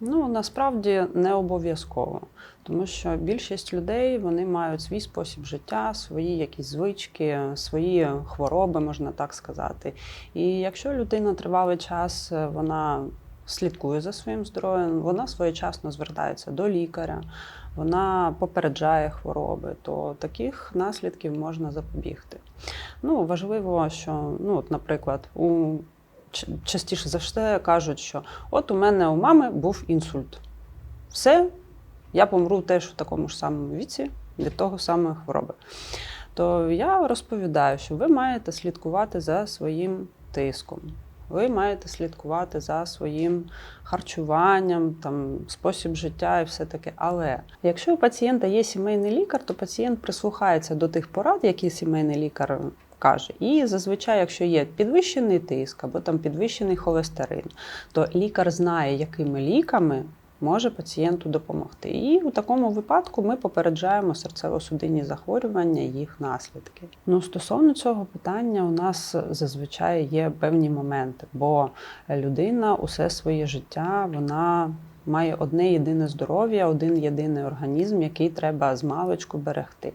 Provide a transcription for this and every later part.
Ну насправді не обов'язково, тому що більшість людей вони мають свій спосіб життя, свої якісь звички, свої хвороби, можна так сказати. І якщо людина тривалий час е, вона слідкує за своїм здоров'ям, вона своєчасно звертається до лікаря, вона попереджає хвороби, то таких наслідків можна запобігти. Ну важливо, що ну, от, наприклад, у частіше за все кажуть, що от у мене у мами був інсульт. Все, я помру теж в такому ж самому віці від того самої хвороби. То я розповідаю, що ви маєте слідкувати за своїм тиском. Ви маєте слідкувати за своїм харчуванням, там, спосіб життя і все таке. Але якщо у пацієнта є сімейний лікар, то пацієнт прислухається до тих порад, які сімейний лікар каже. І зазвичай, якщо є підвищений тиск або там підвищений холестерин, то лікар знає, якими ліками може пацієнту допомогти. І у такому випадку ми попереджаємо серцево-судинні захворювання, їх наслідки. Ну, стосовно цього питання, у нас зазвичай є певні моменти, бо людина усе своє життя вона. Має одне єдине здоров'я, один єдиний організм, який треба з маличку берегти.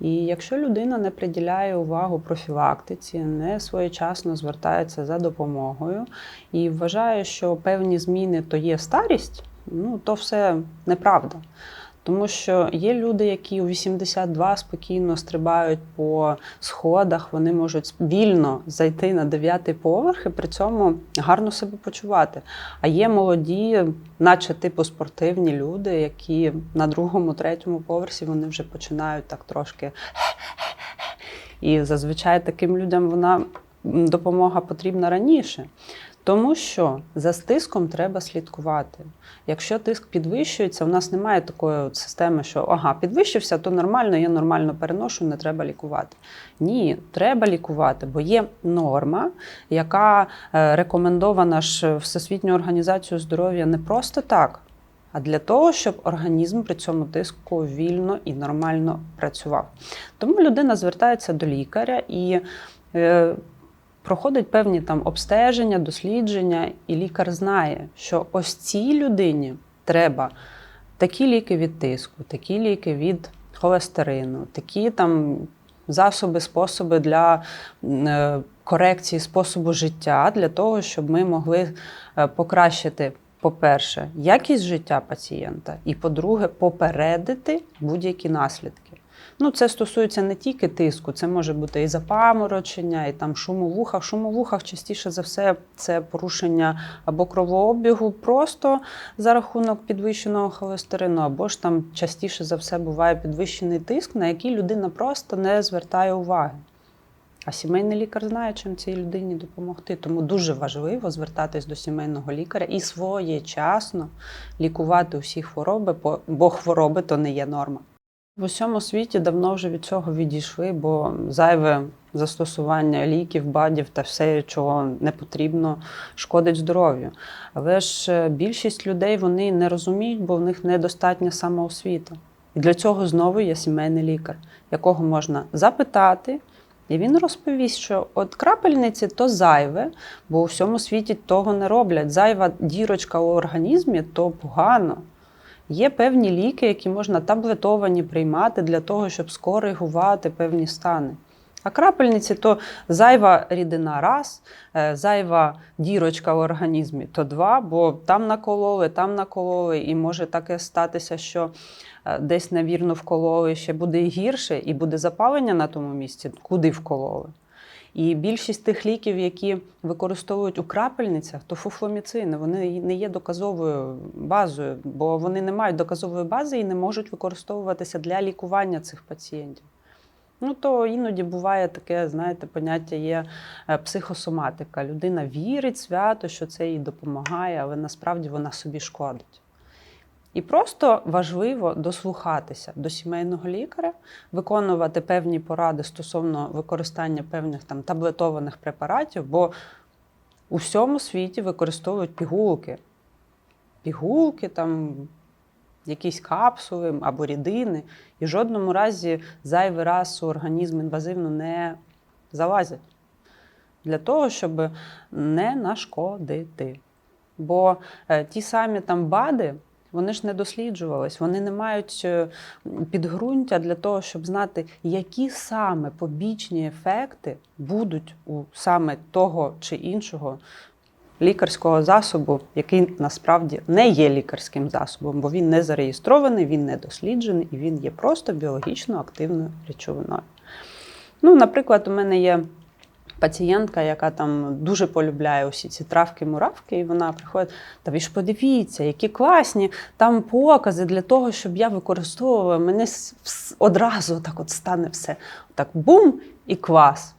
І якщо людина не приділяє увагу профілактиці, не своєчасно звертається за допомогою і вважає, що певні зміни то є старість, ну то все неправда. Тому що є люди, які у 82 спокійно стрибають по сходах, вони можуть вільно зайти на дев'ятий поверх і при цьому гарно себе почувати. А є молоді, наче типу спортивні люди, які на другому, третьому поверсі вони вже починають так трошки. І зазвичай таким людям вона допомога потрібна раніше. Тому що за стиском треба слідкувати. Якщо тиск підвищується, у нас немає такої от системи, що ага, підвищився, то нормально, я нормально переношу, не треба лікувати. Ні, треба лікувати, бо є норма, яка е, рекомендована ж Всесвітньою організацією здоров'я не просто так, а для того, щоб організм при цьому тиску вільно і нормально працював. Тому людина звертається до лікаря і. Проходить певні там обстеження, дослідження, і лікар знає, що ось цій людині треба такі ліки від тиску, такі ліки від холестерину, такі там засоби, способи для е, корекції способу життя, для того, щоб ми могли е, покращити. По-перше, якість життя пацієнта, і по-друге, попередити будь-які наслідки. Ну, це стосується не тільки тиску, це може бути і запаморочення, і там шум у вухах. Шум у вухах частіше за все це порушення або кровообігу просто за рахунок підвищеного холестерину, або ж там частіше за все буває підвищений тиск, на який людина просто не звертає уваги. А сімейний лікар знає, чим цій людині допомогти. Тому дуже важливо звертатись до сімейного лікаря і своєчасно лікувати усі хвороби, бо хвороби то не є норма. В усьому світі давно вже від цього відійшли, бо зайве застосування ліків, бадів та все, чого не потрібно, шкодить здоров'ю. Але ж е, більшість людей вони не розуміють, бо в них недостатня самоосвіта. І для цього знову є сімейний лікар, якого можна запитати. І він розповість, що от крапельниці то зайве, бо у всьому світі того не роблять. Зайва дірочка у організмі то погано. Є певні ліки, які можна таблетовані приймати для того, щоб скоригувати певні стани. А крапельниці то зайва рідина раз, е, зайва дірочка в організмі то два, бо там накололи, там накололи, і може таке статися, що е, десь невірно вкололи, ще буде гірше, і буде запалення на тому місці, куди вкололи. І більшість тих ліків, які використовують у крапельницях, то фуфломіцини, вони не є доказовою базою, бо вони не мають доказової бази і не можуть використовуватися для лікування цих пацієнтів. Ну, то іноді буває таке, знаєте, поняття є е, психосоматика. Людина вірить свято, що це їй допомагає, але насправді вона собі шкодить. І просто важливо дослухатися до сімейного лікаря, виконувати певні поради стосовно використання певних там таблетованих препаратів, бо у всьому світі використовують пігулки. Пігулки, там, якісь капсули або рідини, і в жодному разі зайвий раз у організм інвазивно не залазять. для того, щоб не нашкодити. Бо е, ті самі там БАДи, вони ж не досліджувались, вони не мають е, підґрунтя для того, щоб знати, які саме побічні ефекти будуть у саме того чи іншого лікарського засобу, який насправді не є лікарським засобом, бо він не зареєстрований, він не досліджений і він є просто біологічно активною речовиною. Ну, наприклад, у мене є пацієнтка, яка там дуже полюбляє усі ці травки-муравки, і вона приходить, та ви ж подивіться, які класні там покази для того, щоб я використовувала, мене одразу так от стане все. Так бум і квас.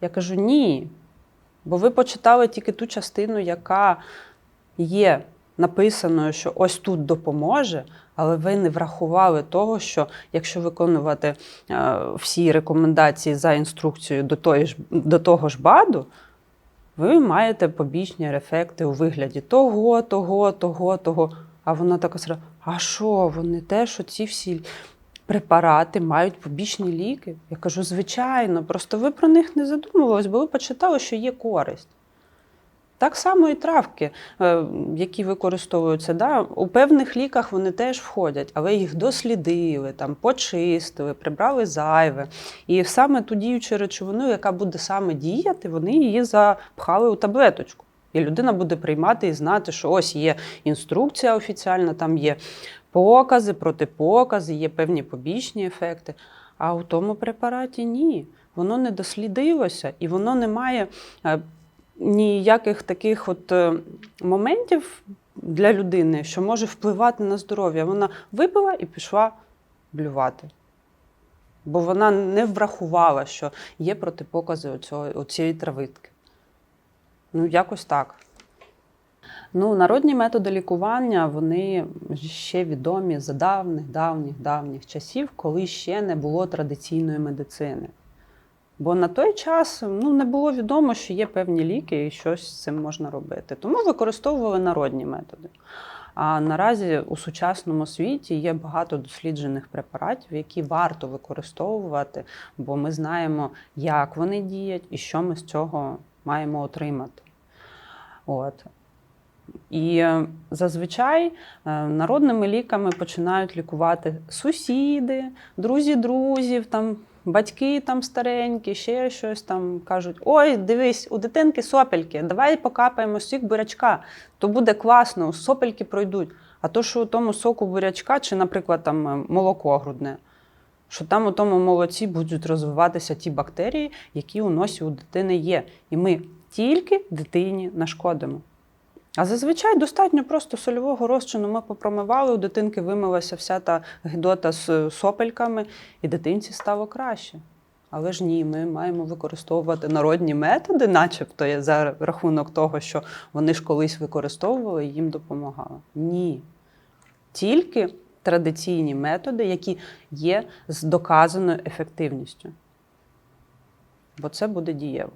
Я кажу, ні. Бо ви почитали тільки ту частину, яка є написаною, що ось тут допоможе, але ви не врахували того, що якщо виконувати е, всі рекомендації за інструкцією до, тої ж, до того ж БАДу, ви маєте побічні ефекти у вигляді того, того, того, того. А вона така сразу, а що, вони теж оці всі препарати мають побічні ліки? Я кажу, звичайно, просто ви про них не задумувались, бо ви почитали, що є користь. Так само і травки, е, які використовуються, да, у певних ліках вони теж входять, але їх дослідили, там, почистили, прибрали зайве. І саме ту діючу речовину, яка буде саме діяти, вони її запхали у таблеточку. І людина буде приймати і знати, що ось є інструкція офіціальна, там є покази, протипокази, є певні побічні ефекти. А у тому препараті ні. Воно не дослідилося і воно не має е, ніяких таких от е, моментів для людини, що може впливати на здоров'я. Вона випила і пішла блювати. Бо вона не врахувала, що є протипокази оцього, цієї травитки. Ну, якось так. Ну, народні методи лікування вони ще відомі за давніх, давніх, давніх часів, коли ще не було традиційної медицини. Бо на той час ну, не було відомо, що є певні ліки і щось з цим можна робити. Тому використовували народні методи. А наразі у сучасному світі є багато досліджених препаратів, які варто використовувати, бо ми знаємо, як вони діють і що ми з цього маємо отримати. От. І е, зазвичай е, народними ліками починають лікувати сусіди, друзі друзів, там, батьки там старенькі, ще щось там кажуть: ой, дивись, у дитинки сопельки, давай покапаємо сік бурячка, то буде класно, сопельки пройдуть. А то, що у тому соку бурячка, чи, наприклад, там е, молоко грудне, що там у тому молоці будуть розвиватися ті бактерії, які у носі у дитини є. І ми тільки дитині нашкодимо. А зазвичай достатньо просто сольового розчину ми попромивали, у дитинки вимилася вся та гидота з сопельками, і дитинці стало краще. Але ж ні, ми маємо використовувати народні методи, начебто за рахунок того, що вони ж колись використовували і їм допомагало. Ні. Тільки традиційні методи, які є з доказаною ефективністю. Бо це буде дієво.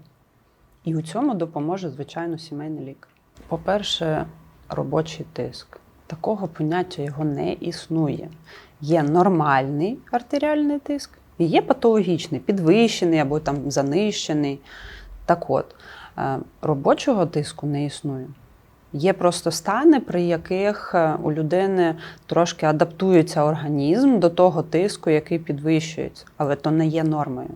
І у цьому допоможе, звичайно, сімейний лікар. По-перше, робочий тиск. Такого поняття його не існує. Є нормальний артеріальний тиск, і є патологічний, підвищений або там занищений. Так от, е, робочого тиску не існує. Є просто стани, при яких е, у людини трошки адаптується організм до того тиску, який підвищується, але то не є нормою.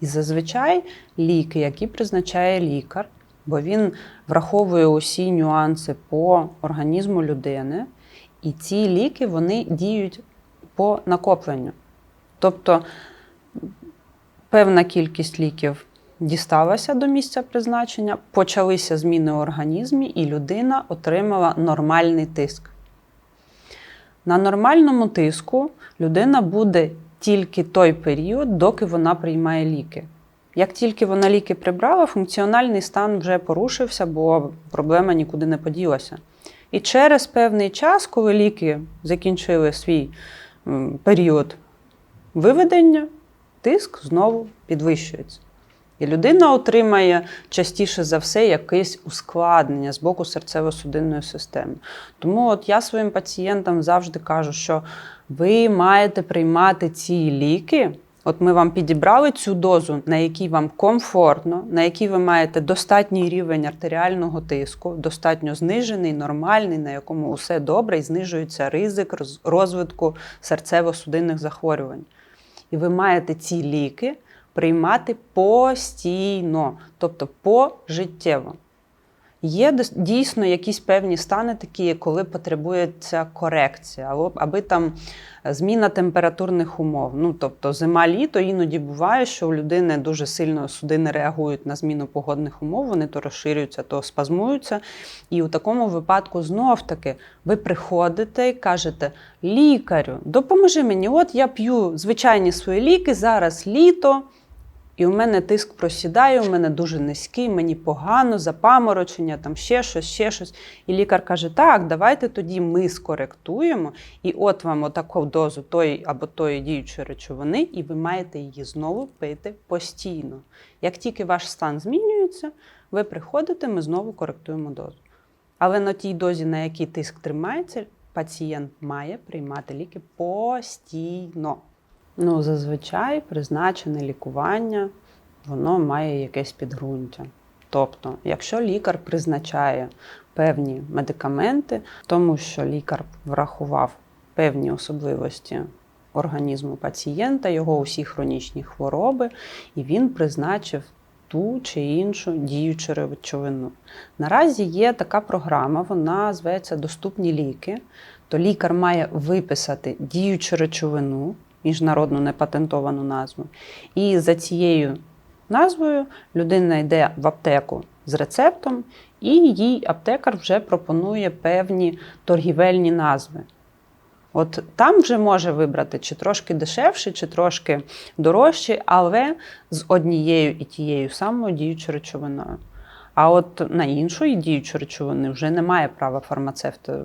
І зазвичай ліки, які призначає лікар, бо він враховує усі нюанси по організму людини, і ці ліки вони діють по накопленню. Тобто певна кількість ліків дісталася до місця призначення, почалися зміни в організмі, і людина отримала нормальний тиск. На нормальному тиску людина буде тільки той період, доки вона приймає ліки. Як тільки вона ліки прибрала, функціональний стан вже порушився, бо проблема нікуди не поділася. І через певний час, коли ліки закінчили свій період виведення, тиск знову підвищується. І людина отримає частіше за все якесь ускладнення з боку серцево-судинної системи. Тому от я своїм пацієнтам завжди кажу, що ви маєте приймати ці ліки От ми вам підібрали цю дозу, на якій вам комфортно, на якій ви маєте достатній рівень артеріального тиску, достатньо знижений, нормальний, на якому усе добре і знижується ризик розвитку серцево-судинних захворювань. І ви маєте ці ліки приймати постійно, тобто пожиттєво. Є дійсно якісь певні стани, такі, коли потребується корекція, або аби там зміна температурних умов. Ну, тобто зима, літо іноді буває, що у людини дуже сильно судини реагують на зміну погодних умов, вони то розширюються, то спазмуються. І у такому випадку знов таки ви приходите і кажете: лікарю, допоможи мені, от я п'ю звичайні свої ліки, зараз літо. І у мене тиск просідає, у мене дуже низький, мені погано, запаморочення, там ще щось, ще щось. І лікар каже: так, давайте тоді ми скоректуємо, і от вам отаку дозу тої або тої діючої речовини, і ви маєте її знову пити постійно. Як тільки ваш стан змінюється, ви приходите, ми знову коректуємо дозу. Але на тій дозі, на якій тиск тримається, пацієнт має приймати ліки постійно. Ну, зазвичай призначене лікування, воно має якесь підґрунтя. Тобто, якщо лікар призначає певні медикаменти, тому що лікар врахував певні особливості організму пацієнта, його усі хронічні хвороби, і він призначив ту чи іншу діючу речовину. Наразі є така програма, вона зветься Доступні ліки. То лікар має виписати діючу речовину, міжнародну непатентовану назву. І за цією назвою людина йде в аптеку з рецептом, і їй аптекар вже пропонує певні торгівельні назви. От там вже може вибрати чи трошки дешевше, чи трошки дорожче, але з однією і тією самою діючою речовиною. А от на іншої діючої речовини вже немає права фармацевта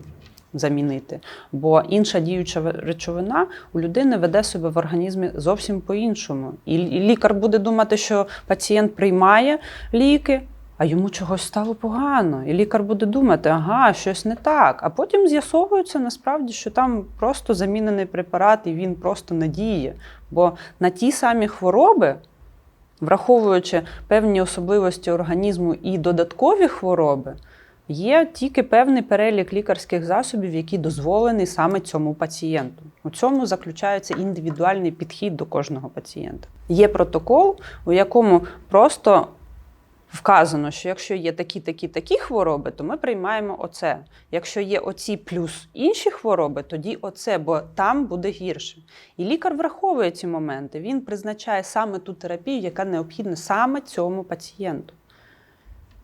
замінити. Бо інша діюча речовина у людини веде себе в організмі зовсім по-іншому. І лікар буде думати, що пацієнт приймає ліки, а йому чогось стало погано. І лікар буде думати, ага, щось не так. А потім з'ясовується насправді, що там просто замінений препарат, і він просто не діє. Бо на ті самі хвороби. Враховуючи певні особливості організму і додаткові хвороби, є тільки певний перелік лікарських засобів, які дозволені саме цьому пацієнту. У цьому заключається індивідуальний підхід до кожного пацієнта. Є протокол, у якому просто вказано, що якщо є такі, такі, такі хвороби, то ми приймаємо оце. Якщо є оці плюс інші хвороби, тоді оце, бо там буде гірше. І лікар враховує ці моменти. Він призначає саме ту терапію, яка необхідна саме цьому пацієнту.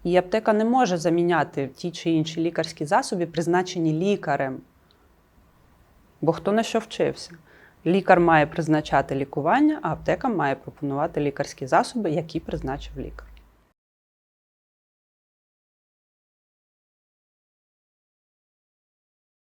І аптека не може заміняти ті чи інші лікарські засоби, призначені лікарем. Бо хто на що вчився? Лікар має призначати лікування, а аптека має пропонувати лікарські засоби, які призначив лікар.